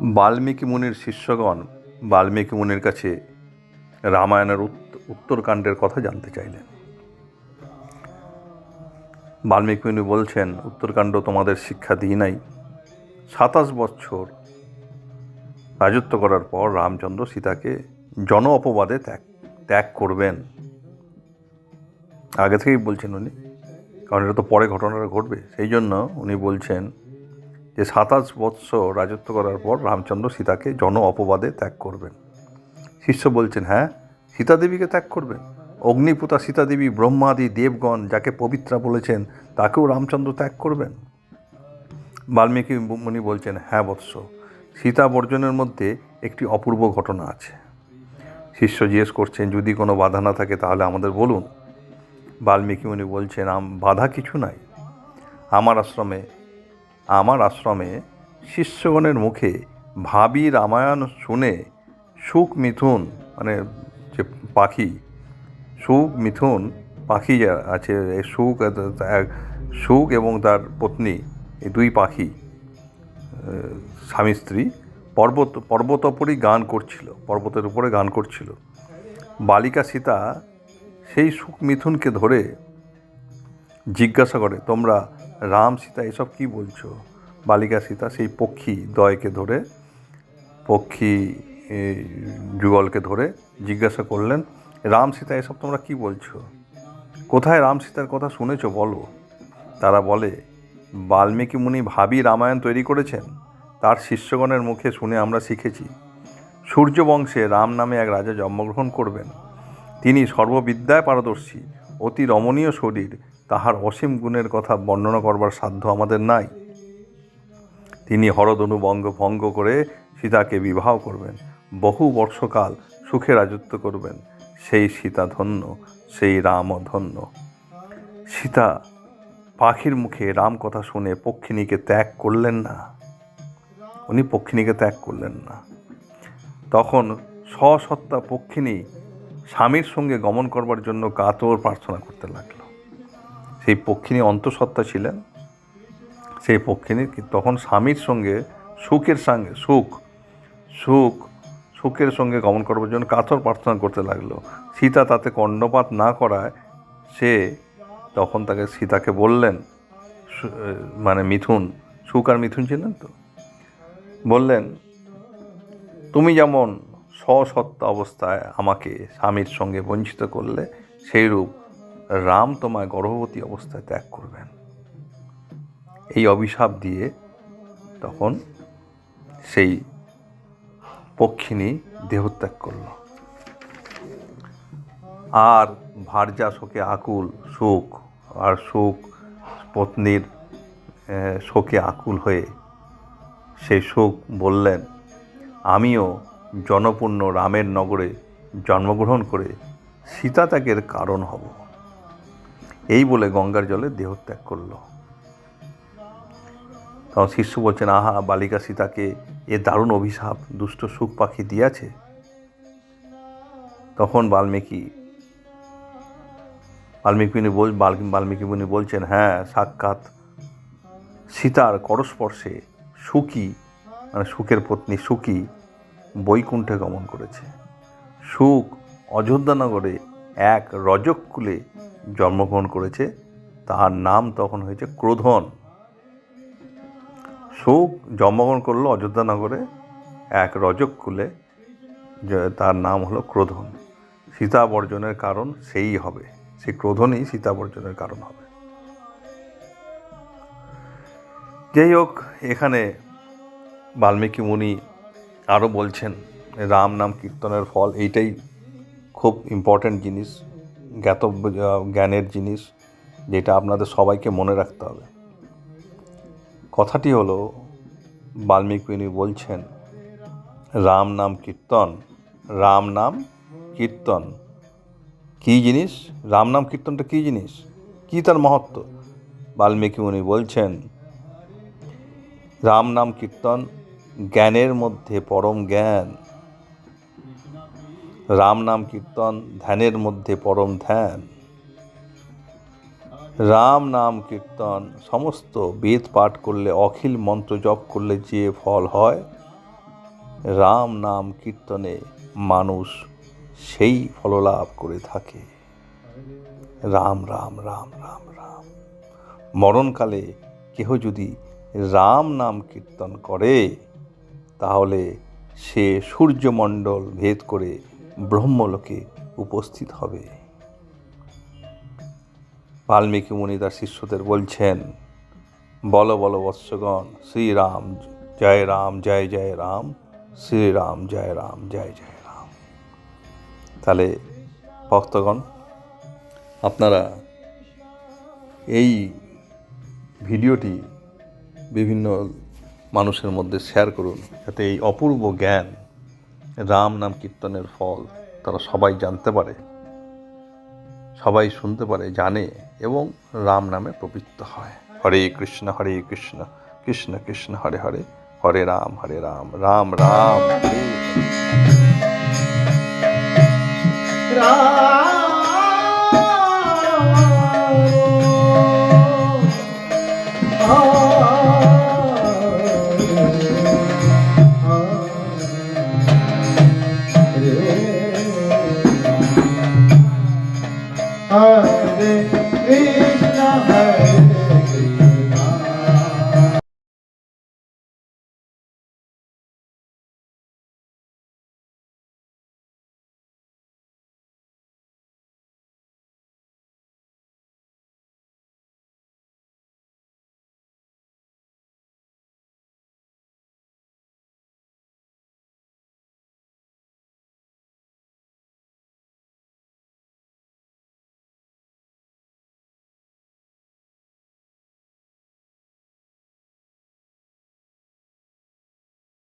বাল্মীকি মুনির শিষ্যগণ বাল্মীকি মুনির কাছে রামায়ণের উত্ত- উত্তরকাণ্ডের কথা জানতে চাইলেন। বাল্মীকি মুনি বলছেন, উত্তরকাণ্ড তোমাদের শিক্ষা দিই নাই। সাতাশ বছর রাজত্ব করার পর রামচন্দ্র সীতাকে জন অপবাদে ত্যাগ ত্যাগ করবেন। আগে থেকেই বলছেন উনি, কারণ এটা তো পরে ঘটনাটা ঘটবে। সেই জন্য উনি বলছেন যে সাতাশ বৎসর রাজত্ব করার পর রামচন্দ্র সীতাকে জন অপবাদে ত্যাগ করবেন। শিষ্য বলছেন হ্যাঁ সীতাদেবীকে ত্যাগ করবেন। অগ্নিপুতা সীতাদেবী, ব্রহ্মাদি, দেবগণ যাকে পবিত্রা বলেছেন, তাকেও রামচন্দ্র ত্যাগ করবেন? বাল্মীকি মুনি বলছেন হ্যাঁ বৎস, সীতা বর্জনের মধ্যে একটি অপূর্ব ঘটনা আছে। শিষ্য জিজ্ঞেস করছেন, যদি কোনো বাধা না থাকে তাহলে আমাদের বলুন। বাল্মীকি মুনি বলছেন বাধা কিছু নাই। আমার আশ্রমে আমার আশ্রমে শিষ্যগণের মুখে ভাবি রামায়ণ শুনে সুখ মিথুন মানে যে পাখি, সুখ মিথুন পাখি আছে সুখ সুখ এবং তার পত্নী, এই দুই পাখি স্বামী স্ত্রী পর্বত, পর্বতোপরি গান করছিল, পর্বতের উপরে গান করছিল। বালিকা সীতা সেই সুখ মিথুনকে ধরে জিজ্ঞাসা করে, তোমরা রাম, সীতা, এসব কি বলছো? বালিকা, সীতা, সেই পক্ষী দয়কে ধরে, পক্ষী যুগলকে ধরে জিজ্ঞাসা করলেন, রাম, সীতা, এসব তোমরা কি বলছো? কোথায় রাম, সীতার কথা শুনেছো বলো? তারা বলে, বাল্মীকি মুনি ভাবি রামায়ণ তৈরি করেছেন। তার শিষ্যগণের মুখে শুনে আমরা শিখেছি। সূর্য বংশে রাম নামে এক রাজা জন্মগ্রহণ করবেন। তিনি সর্ববিদ্যায় পারদর্শী, অতি রমণীয় শরীর তাহার অসীম গুণের কথা বর্ণনা করবার সাধ্য আমাদের নাই। তিনি হরদনু বঙ্গ ভঙ্গ করে সীতাকে বিবাহ করবেন, বহু বর্ষকাল সুখে রাজত্ব করবেন, সেই সীতা ধন্য, সেই রাম ধন্য। সীতা পাখির মুখে রাম কথা শুনে পক্ষিণীকে ত্যাগ করলেন না। উনি পক্ষিণীকে ত্যাগ করলেন না। তখন স্বসত্তা পক্ষিণী স্বামীর সঙ্গে গমন করবার জন্য কাতর প্রার্থনা করতে লাগল সেই পক্ষিণী অন্তঃসত্ত্বা ছিলেন। সেই পক্ষিণী কি- তখন স্বামীর সঙ্গে সুখের সঙ্গে, সুখ সুখ, সুখের সঙ্গে গমন করবার জন্য কাতর প্রার্থনা করতে লাগল। সীতা তাতে কর্ণপাত না করায় সে তখন তাকে সীতাকে বললেন মানে মিথুন, সুখ আর মিথুন ছিলেন তো? বললেন, তুমি যেমন স্বসত্তা অবস্থায় আমাকে স্বামীর সঙ্গে বঞ্চিত করলে, সেইরূপ রাম তোমায় গর্ভবতী অবস্থায় ত্যাগ করবেন। এই অভিশাপ দিয়ে তখন সেই পক্ষিণী দেহত্যাগ করল। আর ভার্যা শোকে আকুল সুখ আর সুখ পত্নীর শোকে আকুল হয়ে সেই শোক বললেন, আমিও জনপূর্ণ রামের নগরে জন্মগ্রহণ করে সীতা ত্যাগের কারণ হব। এই বলে গঙ্গার জলে দেহত্যাগ করল। তখন শিষ্য বলছেন, আহা, বালিকা সীতাকে এ দারুণ অভিশাপ, দুষ্ট সুখ পাখি দিয়াছে? তখন বাল্মীকি বাল্মীকি বল, বাল- বাল্মীকি মুনি বলছেন হ্যাঁ সাক্ষাৎ সীতার করস্পর্শে সুখী মানে সুখের পত্নী সুখী বৈকুণ্ঠে গমন করেছে। সুখ অযোধ্যানগরে এক রজকুলে জন্মগ্রহণ করেছে তার নাম তখন হয়েছে ক্রোধন। শোক জন্মগ্রহণ করল অযোধ্যানগরে এক রজক কুলে তার নাম হলো ক্রোধন। সীতা বর্জনের কারণ সেই হবে। সেই ক্রোধনই সীতা বর্জনের কারণ হবে। যাই হোক, এখানে বাল্মীকি মুনি আরও বলছেন, রাম নাম কীর্তনের ফল, এইটাই খুব ইম্পর্ট্যান্ট জিনিস। জ্ঞাত জ্ঞানের জিনিস যেটা আপনাদের সবাইকে মনে রাখতে হবে। কথাটি হলো বাল্মীকি মুনি বলছেন, রাম নাম কীর্তন, রাম নাম কীর্তন। কী জিনিস? রাম নাম কীর্তনটা কী জিনিস? কী তার মহত্ব? বাল্মীকি মুনি বলছেন, রাম নাম কীর্তন জ্ঞানের মধ্যে পরম জ্ঞান। রাম নাম কীর্তন, ধ্যানের মধ্যে পরম ধ্যান। রাম নাম কীর্তন, সমস্ত বেদ পাঠ করলে, অখিল মন্ত্র জপ করলে যে ফল হয়, রাম নাম কীর্তনে মানুষ সেই ফললাভ করে থাকে। রাম রাম রাম রাম রাম। মরণকালে কেহ যদি রাম নাম কীর্তন করে, তাহলে সে সূর্যমণ্ডল ভেদ করে ব্রহ্মলোকে উপস্থিত হবে। বাল্মীকি মুনি তার শিষ্যদের বলছেন, বল বল বৎসগণ, শ্রীরাম, জয় রাম, জয় জয় রাম, শ্রীরাম, জয় রাম, জয় জয় রাম। তাহলে ভক্তগণ, আপনারা এই ভিডিওটি বিভিন্ন মানুষের মধ্যে শেয়ার করুন, যাতে এই অপূর্ব জ্ঞান রাম নাম কীর্তনের ফল তারা সবাই জানতে পারে, সবাই শুনতে পারে, জানে এবং রাম নামে প্রবৃত্ত হয় হরে কৃষ্ণ হরে কৃষ্ণ কৃষ্ণ কৃষ্ণ, হরে হরে হরে রাম হরে রাম রাম রাম। রাম রে।